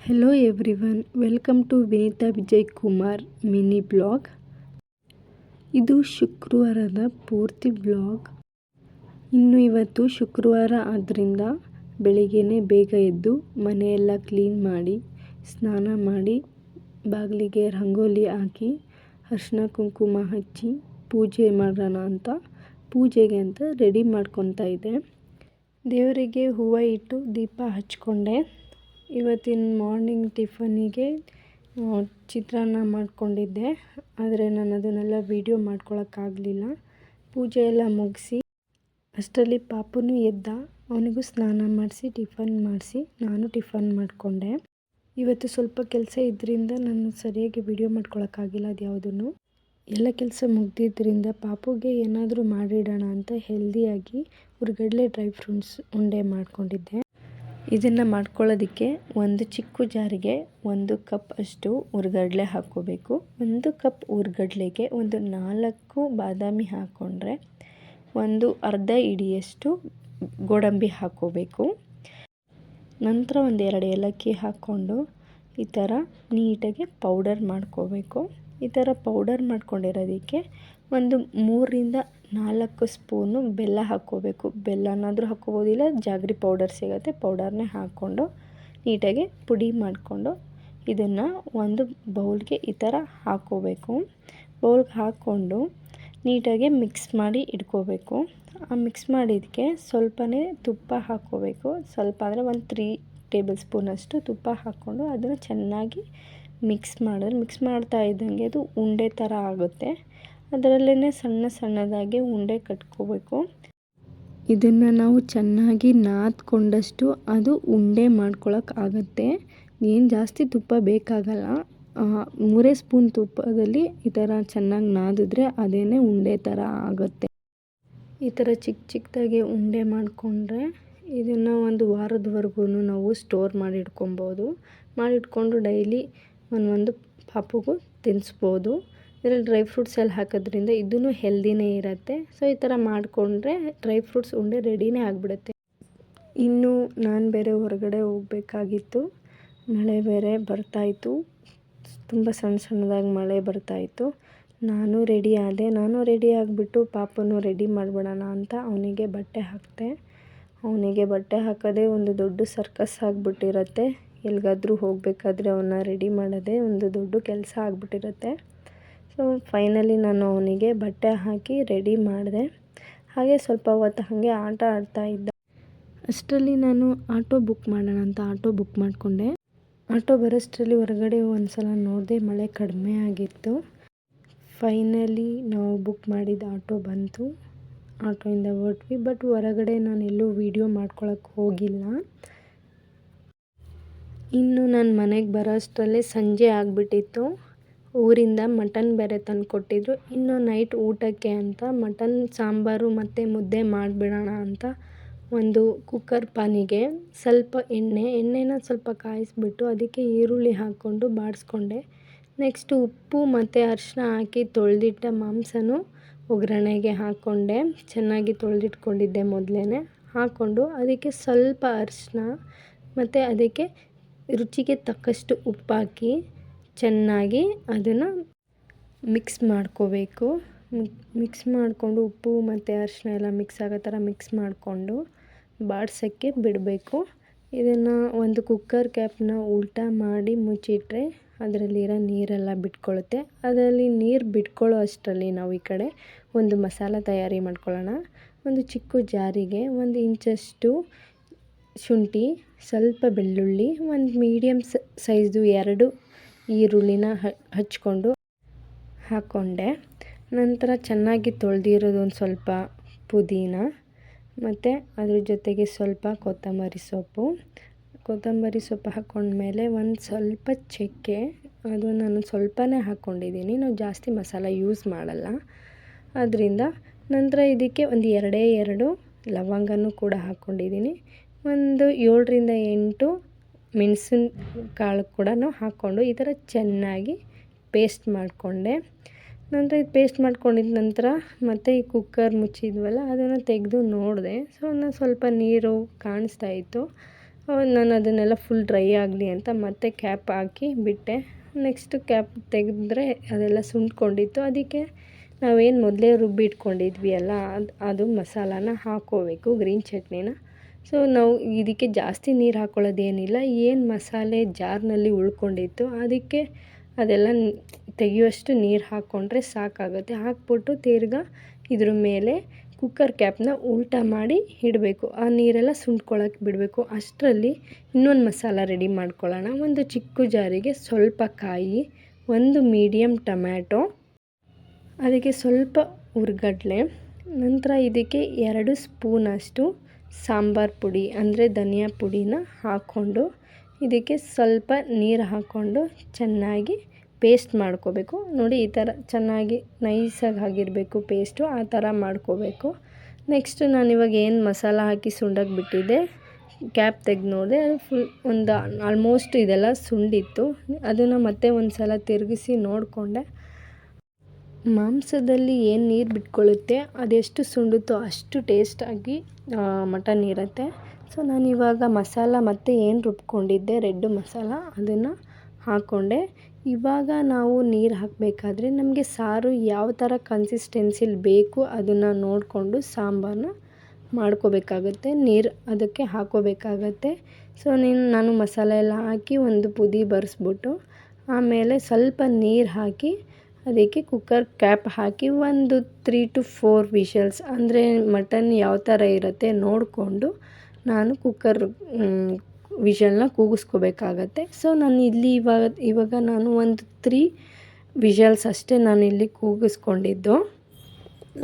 Hello everyone welcome to Vinita Vijay Kumar mini blog ಇದು ಶುಕ್ರವಾರದ ಪೂರ್ತಿ ಬ್ಲಾಗ್ ಇನ್ನು ಇವತ್ತು ಶುಕ್ರವಾರ ಆದ್ದರಿಂದ ಬೆಳಿಗ್ಗೆನೇ ಬೇಗ ಎದ್ದು ಮನೆಯೆಲ್ಲ ಕ್ಲೀನ್ ಮಾಡಿ, ಸ್ನಾನ ಮಾಡಿ, ಬಾಗಿಲಿಗೆ ರಂಗೋಲಿ ಹಾಕಿ, ಅರ್ಶಿನ ಕುಂಕುಮ ಹಚ್ಚಿ ಪೂಜೆ ಮಾಡೋಣ ಅಂತ ಪೂಜೆಗೆ ಅಂತ ರೆಡಿ ಮಾಡ್ಕೊತಾ ಇದ್ದೆ. ದೇವರಿಗೆ ಹೂವು ಇಟ್ಟು ದೀಪ ಹಚ್ಕೊಂಡೆ. ಇವತ್ತಿನ ಮಾರ್ನಿಂಗ್ ಟಿಫನಿಗೆ ಚಿತ್ರಾನ್ನ ಮಾಡಿಕೊಂಡಿದ್ದೆ. ಆದರೆ ನಾನು ಅದನ್ನೆಲ್ಲ ವೀಡಿಯೋ ಮಾಡ್ಕೊಳಕ್ಕಾಗಲಿಲ್ಲ. ಪೂಜೆ ಎಲ್ಲ ಮುಗಿಸಿ, ಅಷ್ಟರಲ್ಲಿ ಪಾಪುನು ಎದ್ದ. ಅವನಿಗೂ ಸ್ನಾನ ಮಾಡಿಸಿ ಟಿಫನ್ ಮಾಡಿಸಿ, ನಾನು ಟಿಫನ್ ಮಾಡಿಕೊಂಡೆ. ಇವತ್ತು ಸ್ವಲ್ಪ ಕೆಲಸ ಇದ್ದರಿಂದ ನಾನು ಸರಿಯಾಗಿ ವಿಡಿಯೋ ಮಾಡ್ಕೊಳಕ್ಕಾಗಿಲ್ಲ ಅದು ಯಾವುದನ್ನು ಎಲ್ಲ ಕೆಲಸ ಮುಗ್ದಿದ್ದರಿಂದ ಪಾಪುಗೆ ಏನಾದರೂ ಮಾಡಿಡೋಣ ಅಂತ ಹೆಲ್ದಿಯಾಗಿ ಹುರ್ಗಡ್ಲೆ ಡ್ರೈ ಫ್ರೂಟ್ಸ್ ಉಂಡೆ ಮಾಡ್ಕೊಂಡಿದ್ದೆ. ಇದನ್ನು ಮಾಡ್ಕೊಳ್ಳೋದಕ್ಕೆ ಒಂದು ಚಿಕ್ಕ ಜಾರಿಗೆ ಒಂದು ಕಪ್ ಅಷ್ಟು ಹುರ್ಗಡ್ಲೆ ಹಾಕ್ಕೋಬೇಕು. ಒಂದು ಕಪ್ ಹುರ್ಗಡ್ಲೆಗೆ ಒಂದು ನಾಲ್ಕು ಬಾದಾಮಿ ಹಾಕ್ಕೊಂಡ್ರೆ ಒಂದು ಅರ್ಧ ಇಡಿಯಷ್ಟು ಗೋಡಂಬಿ ಹಾಕ್ಕೋಬೇಕು. ನಂತರ ಒಂದು ಎರಡು ಏಲಕ್ಕಿ ಹಾಕ್ಕೊಂಡು ಈ ಥರ ನೀಟಾಗಿ ಪೌಡರ್ ಮಾಡ್ಕೋಬೇಕು. ಈ ಥರ ಪೌಡರ್ ಮಾಡ್ಕೊಂಡಿರೋದಕ್ಕೆ ಒಂದು ಮೂರರಿಂದ ನಾಲ್ಕು ಸ್ಪೂನು ಬೆಲ್ಲ ಹಾಕ್ಕೋಬೇಕು. ಬೆಲ್ಲನಾದರೂ ಹಾಕ್ಕೋಬೋದಿಲ್ಲ ಜಾಗ್ರಿ ಪೌಡರ್ ಸಿಗುತ್ತೆ, ಪೌಡರ್ನೇ ಹಾಕ್ಕೊಂಡು ನೀಟಾಗಿ ಪುಡಿ ಮಾಡಿಕೊಂಡು ಇದನ್ನು ಒಂದು ಬೌಲ್ಗೆ ಈ ಥರ ಹಾಕ್ಕೋಬೇಕು. ಬೌಲ್ಗೆ ಹಾಕ್ಕೊಂಡು ನೀಟಾಗಿ ಮಿಕ್ಸ್ ಮಾಡಿ ಇಟ್ಕೋಬೇಕು. ಆ ಮಿಕ್ಸ್ ಮಾಡಿದ್ದಕ್ಕೆ ಸ್ವಲ್ಪನೇ ತುಪ್ಪ ಹಾಕ್ಕೋಬೇಕು. ಸ್ವಲ್ಪ ಅಂದರೆ ಒಂದು ತ್ರೀ ಟೇಬಲ್ ಸ್ಪೂನಷ್ಟು ತುಪ್ಪ ಹಾಕ್ಕೊಂಡು ಅದನ್ನು ಚೆನ್ನಾಗಿ ಮಿಕ್ಸ್ ಮಾಡಿದ್ರೆ, ಮಿಕ್ಸ್ ಮಾಡ್ತಾ ಇದ್ದಂಗೆ ಅದು ಉಂಡೆ ಥರ ಆಗುತ್ತೆ. ಅದರಲ್ಲೇ ಸಣ್ಣ ಸಣ್ಣದಾಗಿ ಉಂಡೆ ಕಟ್ಕೋಬೇಕು. ಇದನ್ನು ನಾವು ಚೆನ್ನಾಗಿ ನಾದ್ಕೊಂಡಷ್ಟು ಅದು ಉಂಡೆ ಆಗುತ್ತೆ. ಏನು ಜಾಸ್ತಿ ತುಪ್ಪ ಬೇಕಾಗಲ್ಲ. ಮೂರೇ ಸ್ಪೂನ್ ತುಪ್ಪದಲ್ಲಿ ಈ ಥರ ಚೆನ್ನಾಗಿ ನಾದಿದ್ರೆ ಅದೇನೇ ಉಂಡೆ ಥರ ಆಗುತ್ತೆ. ಈ ಥರ ಚಿಕ್ಕ ಚಿಕ್ಕದಾಗಿ ಉಂಡೆ ಮಾಡಿಕೊಂಡ್ರೆ ಇದನ್ನು ಒಂದು ವಾರದವರೆಗೂ ನಾವು ಸ್ಟೋರ್ ಮಾಡಿ ಇಟ್ಕೊಬೋದು ಮಾಡಿಟ್ಕೊಂಡು ಡೈಲಿ ಒಂದೊಂದು ಪಾಪುಗೂ ತಿನ್ನಿಸ್ಬೋದು ಇದರಲ್ಲಿ ಡ್ರೈ ಫ್ರೂಟ್ಸ್ ಎಲ್ಲ ಹಾಕೋದ್ರಿಂದ ಇದೂ ಹೆಲ್ದಿನೇ ಇರುತ್ತೆ. ಸೊ ಈ ಥರ ಮಾಡಿಕೊಂಡ್ರೆ ಡ್ರೈ ಫ್ರೂಟ್ಸ್ ಉಂಡೆ ರೆಡಿನೇ ಆಗಿಬಿಡುತ್ತೆ. ಇನ್ನು ನಾನು ಬೇರೆ ಹೊರಗಡೆ ಹೋಗಬೇಕಾಗಿತ್ತು. ಮಳೆ ಬೇರೆ ಬರ್ತಾಯಿತ್ತು. ತುಂಬ ಸಣ್ಣ ಸಣ್ಣದಾಗಿ ಮಳೆ ಬರ್ತಾಯಿತ್ತು. ನಾನು ರೆಡಿ ಆದೆ. ನಾನು ರೆಡಿ ಆಗಿಬಿಟ್ಟು ಪಾಪನು ರೆಡಿ ಮಾಡಿಬಿಡೋಣ ಅಂತ ಅವನಿಗೆ ಬಟ್ಟೆ ಹಾಕಿದೆ ಅವನಿಗೆ ಬಟ್ಟೆ ಹಾಕೋದೇ ಒಂದು ದೊಡ್ಡ ಸರ್ಕಸ್ ಆಗಿಬಿಟ್ಟಿರತ್ತೆ. ಎಲ್ಲಿಗಾದರೂ ಹೋಗಬೇಕಾದ್ರೆ ಅವನ್ನ ರೆಡಿ ಮಾಡೋದೇ ಒಂದು ದೊಡ್ಡ ಕೆಲಸ ಆಗಿಬಿಟ್ಟಿರತ್ತೆ. ಸೊ ಫೈನಲಿ ನಾನು ಅವನಿಗೆ ಬಟ್ಟೆ ಹಾಕಿ ರೆಡಿ ಮಾಡಿದೆ. ಹಾಗೆ ಸ್ವಲ್ಪ ಹೊತ್ತು ಹಾಗೆ ಆಟ ಆಡ್ತಾ ಇದ್ದ. ಅಷ್ಟರಲ್ಲಿ ನಾನು ಆಟೋ ಬುಕ್ ಮಾಡೋಣ ಅಂತ ಆಟೋ ಬುಕ್ ಮಾಡಿಕೊಂಡೆ. ಆಟೋ ಬರೋಷ್ಟರಲ್ಲಿ ಹೊರಗಡೆ ಒಂದು ಸಲ ನೋಡಿದೆ ಮಳೆ ಕಡಿಮೆ ಆಗಿತ್ತು. ಫೈನಲಿ ನಾವು ಬುಕ್ ಮಾಡಿದ ಆಟೋ ಬಂತು. ಆಟೋಯಿಂದ ಹೊರಟ್ವಿ ಬಟ್ ಹೊರಗಡೆ ನಾನು ಎಲ್ಲೂ ವೀಡಿಯೋ ಮಾಡ್ಕೊಳಕ್ಕೆ ಹೋಗಿಲ್ಲ. ಇನ್ನು ನಾನು ಮನೆಗೆ ಬರೋ ಅಷ್ಟರಲ್ಲೇ ಸಂಜೆ ಆಗಿಬಿಟ್ಟಿತ್ತು. ಊರಿಂದ ಮಟನ್ ಬೇರೆ ತಂದುಕೊಟ್ಟಿದ್ರು ಇನ್ನು ನೈಟ್ ಊಟಕ್ಕೆ ಅಂತ ಮಟನ್, ಸಾಂಬಾರು ಮತ್ತು ಮುದ್ದೆ ಮಾಡಿಬಿಡೋಣ ಅಂತ ಒಂದು ಕುಕ್ಕರ್ ಪಾನಿಗೆ ಸ್ವಲ್ಪ ಎಣ್ಣೆ, ಎಣ್ಣೆನ ಸ್ವಲ್ಪ ಕಾಯಿಸ್ಬಿಟ್ಟು ಅದಕ್ಕೆ ಈರುಳ್ಳಿ ಹಾಕ್ಕೊಂಡು ಬಾಡಿಸ್ಕೊಂಡೆ. ನೆಕ್ಸ್ಟು ಉಪ್ಪು ಮತ್ತು ಅರಿಶಿನ ಹಾಕಿ ತೊಳೆದಿಟ್ಟ ಮಾಂಸನೂ ಒಗ್ಗರಣೆಗೆ ಹಾಕ್ಕೊಂಡೆ. ಚೆನ್ನಾಗಿ ತೊಳೆದಿಟ್ಕೊಂಡಿದ್ದೆ ಮೊದಲೇ ಹಾಕ್ಕೊಂಡು ಅದಕ್ಕೆ ಸ್ವಲ್ಪ ಅರಿಶಿನ ಮತ್ತು ಅದಕ್ಕೆ ರುಚಿಗೆ ತಕ್ಕಷ್ಟು ಉಪ್ಪಾಕಿ ಚೆನ್ನಾಗಿ ಅದನ್ನು ಮಿಕ್ಸ್ ಮಾಡ್ಕೋಬೇಕು. ಮಿಕ್ಸ್ ಮಾಡಿಕೊಂಡು ಉಪ್ಪು ಮತ್ತು ಅರಿಶಿನ ಎಲ್ಲ ಮಿಕ್ಸ್ ಆಗೋ ಥರ ಮಿಕ್ಸ್ ಮಾಡಿಕೊಂಡು ಬಾಡ್ಸೋಕ್ಕೆ ಬಿಡಬೇಕು. ಇದನ್ನು ಒಂದು ಕುಕ್ಕರ್ ಕ್ಯಾಪ್ನ ಉಲ್ಟಾ ಮಾಡಿ ಮುಚ್ಚಿಟ್ರೆ ಅದರಲ್ಲಿರೋ ನೀರೆಲ್ಲ ಬಿಟ್ಕೊಳ್ಳುತ್ತೆ ಅದರಲ್ಲಿ ನೀರು ಬಿಟ್ಕೊಳ್ಳೋ ಅಷ್ಟರಲ್ಲಿ ನಾವು ಈ ಕಡೆ ಒಂದು ಮಸಾಲ ತಯಾರಿ ಮಾಡ್ಕೊಳ್ಳೋಣ. ಒಂದು ಚಿಕ್ಕ ಜಾರಿಗೆ ಒಂದು ಇಂಚಷ್ಟು ಶುಂಠಿ, ಸ್ವಲ್ಪ ಬೆಳ್ಳುಳ್ಳಿ, ಒಂದು ಮೀಡಿಯಮ್ ಸೈಜು ಎರಡು ಈರುಳ್ಳಿನ ಹಚ್ಕೊಂಡು ಹಾಕ್ಕೊಂಡೆ ನಂತರ ಚೆನ್ನಾಗಿ ತೊಳೆದಿರೋದು ಒಂದು ಸ್ವಲ್ಪ ಪುದೀನ ಮತ್ತು ಅದ್ರ ಜೊತೆಗೆ ಸ್ವಲ್ಪ ಕೊತ್ತಂಬರಿ ಸೊಪ್ಪು. ಕೊತ್ತಂಬರಿ ಸೊಪ್ಪು ಹಾಕ್ಕೊಂಡ್ಮೇಲೆ ಒಂದು ಸ್ವಲ್ಪ ಚಕ್ಕೆ, ಅದು ನಾನು ಸ್ವಲ್ಪನೇ ಹಾಕ್ಕೊಂಡಿದ್ದೀನಿ ನಾವು ಜಾಸ್ತಿ ಮಸಾಲ ಯೂಸ್ ಮಾಡಲ್ಲ. ಅದರಿಂದ ನಂತರ ಇದಕ್ಕೆ ಒಂದು ಎರಡೇ ಎರಡು ಲವಂಗನೂ ಕೂಡ ಹಾಕ್ಕೊಂಡಿದ್ದೀನಿ ಒಂದು ಏಳರಿಂದ ಎಂಟು ಮೆಣಸಿನ ಕಾಳು ಕೂಡ ಹಾಕ್ಕೊಂಡು ಈ ಥರ ಚೆನ್ನಾಗಿ ಪೇಸ್ಟ್ ಮಾಡಿಕೊಂಡೆ. ನಂತರ ಇದು ಪೇಸ್ಟ್ ಮಾಡ್ಕೊಂಡಿದ್ದ ನಂತರ ಮತ್ತು ಈ ಕುಕ್ಕರ್ ಮುಚ್ಚಿದ್ವಲ್ಲ, ಅದನ್ನು ತೆಗೆದು ನೋಡಿದೆ. ಸೊ ನಾನು ಸ್ವಲ್ಪ ನೀರು ಕಾಣಿಸ್ತಾ ಇತ್ತು. ನಾನು ಅದನ್ನೆಲ್ಲ ಫುಲ್ ಡ್ರೈ ಆಗಲಿ ಅಂತ ಮತ್ತೆ ಕ್ಯಾಪ್ ಹಾಕಿ ಬಿಟ್ಟೆ. ನೆಕ್ಸ್ಟ್ ಕ್ಯಾಪ್ ತೆಗೆದ್ರೆ ಅದೆಲ್ಲ ಸುಂಟ್ಕೊಂಡಿತ್ತು. ಅದಕ್ಕೆ ನಾವೇನು ಮೊದಲೇ ರುಬ್ಬಿ ಇಟ್ಕೊಂಡಿದ್ವಿ ಅಲ್ಲ, ಅದು ಅದು ಮಸಾಲಾನ ಹಾಕ್ಕೋಬೇಕು ಗ್ರೀನ್ ಚಟ್ನಿನ. ಸೊ ನಾವು ಇದಕ್ಕೆ ಜಾಸ್ತಿ ನೀರು ಹಾಕ್ಕೊಳ್ಳೋದೇನಿಲ್ಲ ಏನು ಮಸಾಲೆ ಜಾರ್ನಲ್ಲಿ ಉಳ್ಕೊಂಡಿತ್ತು ಅದಕ್ಕೆ ಅದೆಲ್ಲ ತೆಗೆಯುವಷ್ಟು ನೀರು ಹಾಕ್ಕೊಂಡ್ರೆ ಸಾಕಾಗುತ್ತೆ. ಹಾಕ್ಬಿಟ್ಟು ತಿರ್ಗಾ ಇದ್ರ ಮೇಲೆ ಕುಕ್ಕರ್ ಕ್ಯಾಪ್ನ ಉಲ್ಟಾ ಮಾಡಿ ಇಡಬೇಕು. ಆ ನೀರೆಲ್ಲ ಸುಂಟ್ಕೊಳ್ಳೋಕೆ ಬಿಡಬೇಕು. ಅಷ್ಟರಲ್ಲಿ ಇನ್ನೊಂದು ಮಸಾಲ ರೆಡಿ ಮಾಡ್ಕೊಳ್ಳೋಣ. ಒಂದು ಚಿಕ್ಕ ಜಾರಿಗೆ ಸ್ವಲ್ಪ ಕಾಯಿ, ಒಂದು ಮೀಡಿಯಮ್ ಟೊಮ್ಯಾಟೊ ಅದಕ್ಕೆ ಸ್ವಲ್ಪ ಹುರ್ಗಡ್ಲೆ ನಂತರ ಇದಕ್ಕೆ ಎರಡು ಸ್ಪೂನಷ್ಟು ಸಾಂಬಾರು ಪುಡಿ ಅಂದರೆ ಧನಿಯಾ ಪುಡಿನ ಹಾಕ್ಕೊಂಡು ಇದಕ್ಕೆ ಸ್ವಲ್ಪ ನೀರು ಹಾಕ್ಕೊಂಡು ಚೆನ್ನಾಗಿ ಪೇಸ್ಟ್ ಮಾಡ್ಕೋಬೇಕು. ನೋಡಿ ಈ ಥರ ಚೆನ್ನಾಗಿ ನೈಸಾಗಿ ಆಗಿರಬೇಕು ಪೇಸ್ಟು, ಆ ಥರ ಮಾಡ್ಕೋಬೇಕು. ನೆಕ್ಸ್ಟ್ ನಾನಿವಾಗ ಏನು ಮಸಾಲ ಹಾಕಿ ಸುಂಡಕ್ಕೆ ಬಿಟ್ಟಿದ್ದೆ, ಕ್ಯಾಪ್ ತೆಗೆದು ನೋಡಿದೆ. ಫುಲ್ ಒಂದು ಆಲ್ಮೋಸ್ಟ್ ಇದೆಲ್ಲ ಸುಂಡಿತ್ತು. ಅದನ್ನು ಮತ್ತೆ ಒಂದು ಸಲ ತಿರುಗಿಸಿ ನೋಡಿಕೊಂಡೆ. ಮಾಂಸದಲ್ಲಿ ಏನು ನೀರು ಬಿಟ್ಕೊಳ್ಳುತ್ತೆ ಅದೆಷ್ಟು ಸುಂಡುತ್ತೋ ಅಷ್ಟು ಟೇಸ್ಟಾಗಿ ಮಟನ್ ಇರುತ್ತೆ. ಸೊ ನಾನಿವಾಗ ಮಸಾಲ ಮತ್ತು ಏನು ರುಬ್ಕೊಂಡಿದ್ದೆ, ರೆಡ್ ಮಸಾಲ ಅದನ್ನು ಹಾಕ್ಕೊಂಡೆ ಇವಾಗ ನಾವು ನೀರು ಹಾಕಬೇಕಾದ್ರೆ ನಮಗೆ ಸಾರು ಯಾವ ಥರ ಕನ್ಸಿಸ್ಟೆನ್ಸಿಲಿ ಬೇಕು ಅದನ್ನು ನೋಡಿಕೊಂಡು ಸಾಂಬಾರನ್ನ ಮಾಡ್ಕೋಬೇಕಾಗತ್ತೆ, ನೀರು ಅದಕ್ಕೆ ಹಾಕೋಬೇಕಾಗತ್ತೆ. ಸೊ ನೀನು, ನಾನು ಮಸಾಲೆ ಎಲ್ಲ ಹಾಕಿ ಒಂದು ಪುದಿ ಬರೆಸ್ಬಿಟ್ಟು, ಆಮೇಲೆ ಸ್ವಲ್ಪ ನೀರು ಹಾಕಿ ಅದಕ್ಕೆ ಕುಕ್ಕರ್ ಕ್ಯಾಪ್ ಹಾಕಿ ಒಂದು ತ್ರೀ ಟು ಫೋರ್ ವಿಷಲ್ಸ್ ಅಂದರೆ ಮಟನ್ ಯಾವ ಥರ ಇರುತ್ತೆ ನೋಡಿಕೊಂಡು ನಾನು ಕುಕ್ಕರ್ ವಿಷಲ್ನ ಕೂಗಿಸ್ಕೋಬೇಕಾಗತ್ತೆ. ಸೊ ನಾನು ಇಲ್ಲಿ ಇವಾಗ ಇವಾಗ ನಾನು ಒಂದು ತ್ರೀ ವಿಷಲ್ಸ್ ಅಷ್ಟೇ ನಾನು ಇಲ್ಲಿ ಕೂಗಿಸ್ಕೊಂಡಿದ್ದು.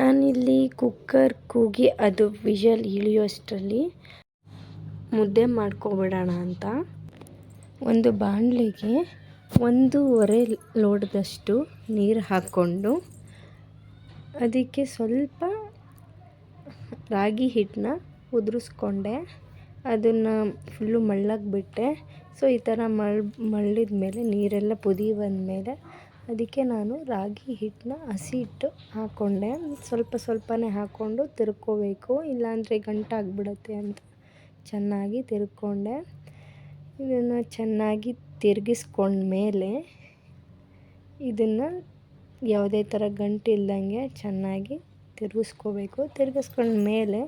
ನಾನಿಲ್ಲಿ ಕುಕ್ಕರ್ ಕೂಗಿ ಅದು ವಿಷಲ್ ಇಳಿಯೋಷ್ಟರಲ್ಲಿ ಮುದ್ದೆ ಮಾಡ್ಕೊಬಿಡೋಣ ಅಂತ. ಒಂದು ಬಾಣಲೆಗೆ ಒಂದೂವರೆ ಲೋಟದಷ್ಟು ನೀರು ಹಾಕ್ಕೊಂಡು ಅದಕ್ಕೆ ಸ್ವಲ್ಪ ರಾಗಿ ಹಿಟ್ಟನ್ನ ಉದುರಿಸ್ಕೊಂಡೆ. ಅದನ್ನು ಫುಲ್ಲು ಮಳ್ಳಕ್ಕೆ ಬಿಟ್ಟೆ ಸೊ, ಈ ಥರ ಮಳ್ ಮಳ್ಳಿದ ಮೇಲೆ ನೀರೆಲ್ಲ ಕುದಿ ಬಂದಮೇಲೆ ಅದಕ್ಕೆ ನಾನು ರಾಗಿ ಹಿಟ್ಟನ್ನ ಹಸಿ ಹಿಟ್ಟು ಹಾಕ್ಕೊಂಡೆ ಸ್ವಲ್ಪ ಸ್ವಲ್ಪನೇ ಹಾಕ್ಕೊಂಡು ತಿರ್ಕೋಬೇಕು. ಇಲ್ಲಾಂದರೆ ಗಂಟಾಗ್ಬಿಡುತ್ತೆ ಅಂತ ಚೆನ್ನಾಗಿ ತಿರ್ಕೊಂಡೆ. ಇದನ್ನು ಚೆನ್ನಾಗಿ ತಿರುಗಿಸ್ಕೊಂಡ್ಮೇಲೆ ಇದನ್ನು ಯಾವುದೇ ಥರ ಗಂಟು ಇಲ್ದಂಗೆ ಚೆನ್ನಾಗಿ ತಿರುಗಿಸ್ಕೋಬೇಕು. ತಿರುಗಿಸ್ಕೊಂಡ್ಮೇಲೆ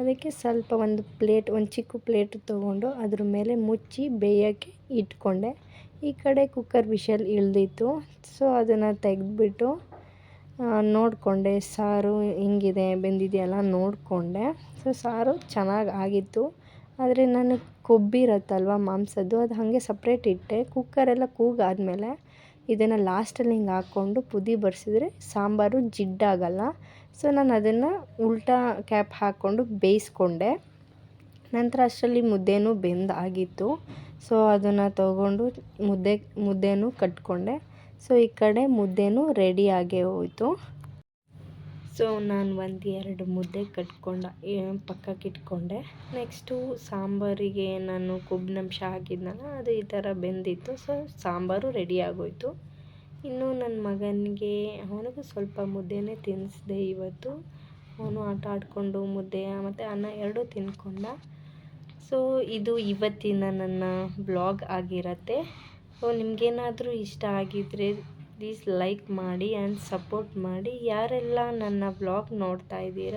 ಅದಕ್ಕೆ ಸ್ವಲ್ಪ ಒಂದು ಪ್ಲೇಟ್, ಒಂದು ಚಿಕ್ಕ ಪ್ಲೇಟ್ ತೊಗೊಂಡು ಅದ್ರ ಮೇಲೆ ಮುಚ್ಚಿ ಬೇಯೋಕ್ಕೆ ಇಟ್ಕೊಂಡೆ. ಈ ಕಡೆ ಕುಕ್ಕರ್ ವಿಷಲ್ ಇಳ್ದಿತ್ತು ಸೊ ಅದನ್ನು ತೆಗೆದ್ಬಿಟ್ಟು ನೋಡಿಕೊಂಡೆ. ಸಾರು ಹಿಂಗಿದೆ, ಬೆಂದಿದೆಯಲ್ಲ ನೋಡಿಕೊಂಡೆ. ಸೊ ಸಾರು ಚೆನ್ನಾಗಿ ಆಗಿತ್ತು. ಆದರೆ ನಾನು ಕೊಬ್ಬಿರತ್ತಲ್ವ ಮಾಂಸದ್ದು, ಅದು ಹಾಗೆ ಸಪ್ರೇಟ್ ಇಟ್ಟೆ. ಕುಕ್ಕರೆಲ್ಲ ಕೂಗಾದಮೇಲೆ ಇದನ್ನು ಲಾಸ್ಟಲ್ಲಿ ಹಿಂಗೆ ಹಾಕ್ಕೊಂಡು ಪುದಿ ಬರ್ಸಿದ್ರೆ ಸಾಂಬಾರು ಜಿಡ್ಡಾಗಲ್ಲ ಸೊ ನಾನು ಅದನ್ನು ಉಲ್ಟಾ ಕ್ಯಾಪ್ ಹಾಕ್ಕೊಂಡು ಬೇಯಿಸ್ಕೊಂಡೆ. ನಂತರ ಅಷ್ಟರಲ್ಲಿ ಮುದ್ದೆನೂ ಬೆಂದಾಗಿತ್ತು ಸೊ ಅದನ್ನು ತೊಗೊಂಡು ಮುದ್ದೆ, ಮುದ್ದೆನೂ ಕಟ್ಕೊಂಡೆ. ಸೊ ಈ ಕಡೆ ಮುದ್ದೆನೂ ರೆಡಿ ಆಗೇ ಹೋಯಿತು. ಸೊ ನಾನು ಒಂದು ಎರಡು ಮುದ್ದೆ ಕಟ್ಕೊಂಡ ಪಕ್ಕಕ್ಕೆ ಇಟ್ಕೊಂಡೆ. ನೆಕ್ಸ್ಟು ಸಾಂಬಾರಿಗೆ ನಾನು ಕೊಬ್ಬಿನಂಶ ಹಾಕಿದ್ನಲ್ಲ, ಅದು ಈ ಥರ ಬೆಂದಿತ್ತು. ಸೊ ಸಾಂಬಾರು ರೆಡಿ ಆಗೋಯಿತು. ಇನ್ನು ನನ್ನ ಮಗನಿಗೆ, ಅವನಿಗೂ ಸ್ವಲ್ಪ ಮುದ್ದೆನೇ ತಿನ್ನಿಸ್ದೆ ಇವತ್ತು. ಅವನು ಆಟ ಆಡಿಕೊಂಡು ಮುದ್ದೆ, ಮತ್ತು ಅನ್ನ ಎರಡೂ ತಿನ್ಕೊಂಡ. ಸೊ ಇದು ಇವತ್ತಿನ ನನ್ನ ಬ್ಲಾಗ್ ಆಗಿರತ್ತೆ. ಸೊ ನಿಮಗೇನಾದರೂ ಇಷ್ಟ ಆಗಿದ್ದರೆ ಪ್ಲೀಸ್ ಲೈಕ್ ಮಾಡಿ ಆ್ಯಂಡ್ ಸಪೋರ್ಟ್ ಮಾಡಿ ಯಾರೆಲ್ಲ ನನ್ನ ಬ್ಲಾಗ್ ನೋಡ್ತಾ ಇದ್ದೀರ.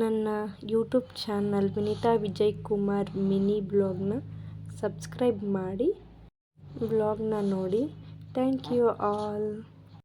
ನನ್ನ YouTube channel Vinita Vijay Kumar mini ಬ್ಲಾಗ್ನ subscribe ಮಾಡಿ. ಬ್ಲಾಗ್ನ ನೋಡಿ. Thank you all.